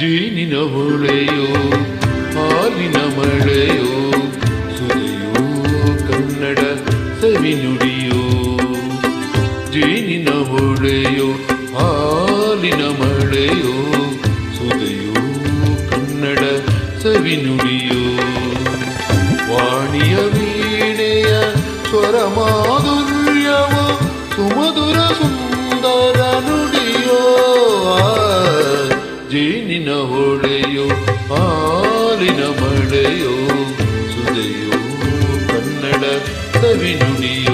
ಜೇನಿನ ಹೊಳೆಯೋ, ಹಾಲಿನ ಮಳೆಯೋ, ಸುರಿಯೋ, ಕನ್ನಡ ಸವಿನುಡಿಯೋ ಜೀನಿನ ಹೊಳೆಯೋ, ಹಾಲಿನ ಮಳೆಯೋ ಸುದೆಯೋ ಕನ್ನಡ ಸವಿನುಡಿಯೋ ವಾಣಿಯ ವೀಣೆಯ ಸ್ವರ ಜೇನಿನ ಹೊಳೆಯೋ ಹಾಲಿನ ಮಳೆಯೋ ಸುದೆಯೋ ಕನ್ನಡ ಸವಿನುಡಿಯೋ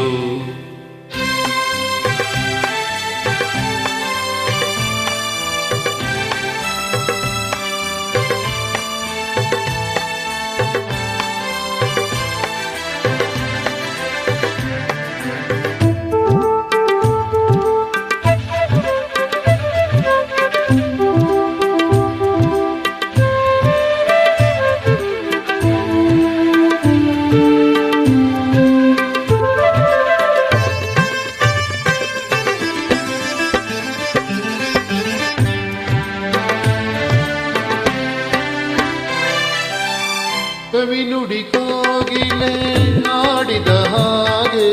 ಕವಿನುಡಿ ಕೋಗಿಲೆ ನಾಡಿದ ಹಾಗೆ.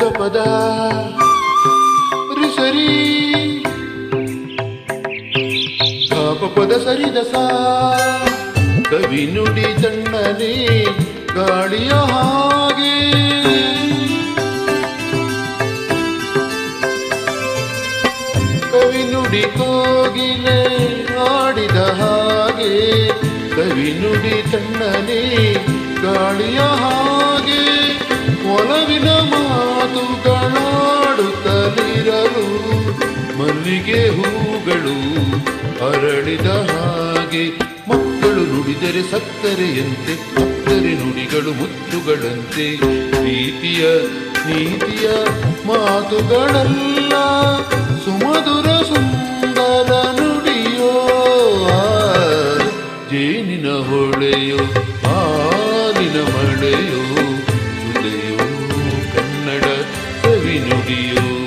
ದಪದ ರಿಸರಿ ಪದ ಸರಿದ ಸಾ ಕವಿನುಡಿ ತಣ್ಣನೆ ಗಾಳಿಯ ಹಾಗೆ. ಕವಿನುಡಿ ತಣ್ಣನೆ ಗಾಳಿಯ ಹಾಗೆ ಒಲವಿನ ಮಾತುಗಳಾಡುತ್ತಲಿರಲು ಮಲ್ಲಿಗೆ ಹೂಗಳು ಅರಳಿದ ಹಾಗೆ ಮಕ್ಕಳು ನುಡಿದರೆ ಸಕ್ಕರೆಯಂತೆ ಸಕ್ಕರೆ ನುಡಿಗಳು ಮುತ್ತುಗಳಂತೆ ಪ್ರೀತಿಯ, ನೀತಿಯ ಮಾತುಗಳಲ್ಲ, ಸುಮಧುರ ಸುಂದರ ಕವಿ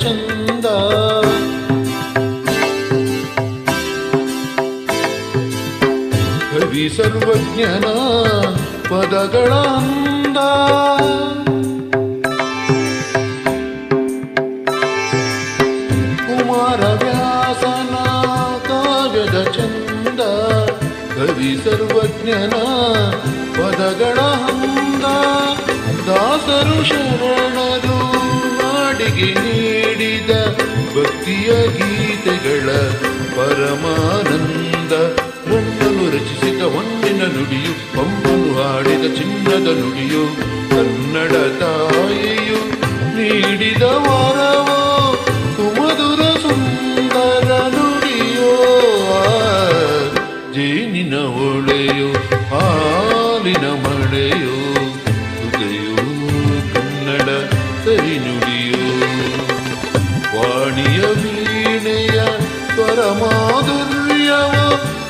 ಚಂದ. ಕವಿ ಸರ್ವಜ್ಞನ ಪದಗಳ ಅಂದ ಕುಮಾರವ್ಯಾಸನ ಕಾವ್ಯದ ಚಂದ. ಕವಿ ಸರ್ವಜ್ಞನ ಪದಗಳ ಹಂದ ದಾಸರು ಶರಣರು ನಾಡಿಗೆ ನೀಡಿದ ಭಕ್ತಿಯ ಗೀತೆಗಳ ಪರಮಾನಂದ. ಒಂದನು ರಚಿಸಿದ ಹೊನ್ನಿನ ನುಡಿಯು ಪಂಪನು ಹಾಡಿದ ಚಿನ್ನದ ನುಡಿಯು, ಕನ್ನಡ ತಾಯಿಯು ನೀಡಿದ ವರವೋ, ಸುಮಧುರ ಸುಂದರ ನುಡಿಯೋ ಜೇನಿನ ಒಳೆಯೋ ಹಾಲಿನ ಮಳೆಯೋ ಕನ್ನಡ ಸರಿ ನುಡಿಯೋ ವಾಣಿಯ ವೀಣೆಯ ಸ್ವರ ಮಾಧುರ್ಯವ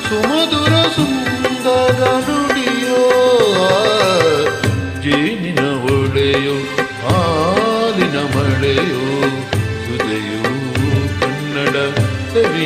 ಸುಮಧುರ ಸುಂದರ ನುಡಿಯೋ ಆ, ಜೇನಿನ ಹೊಳೆಯೋ ಹಾಲಿನ ಮಳೆಯೋ ಸುದೆಯೋ ಕನ್ನಡ ಸವಿ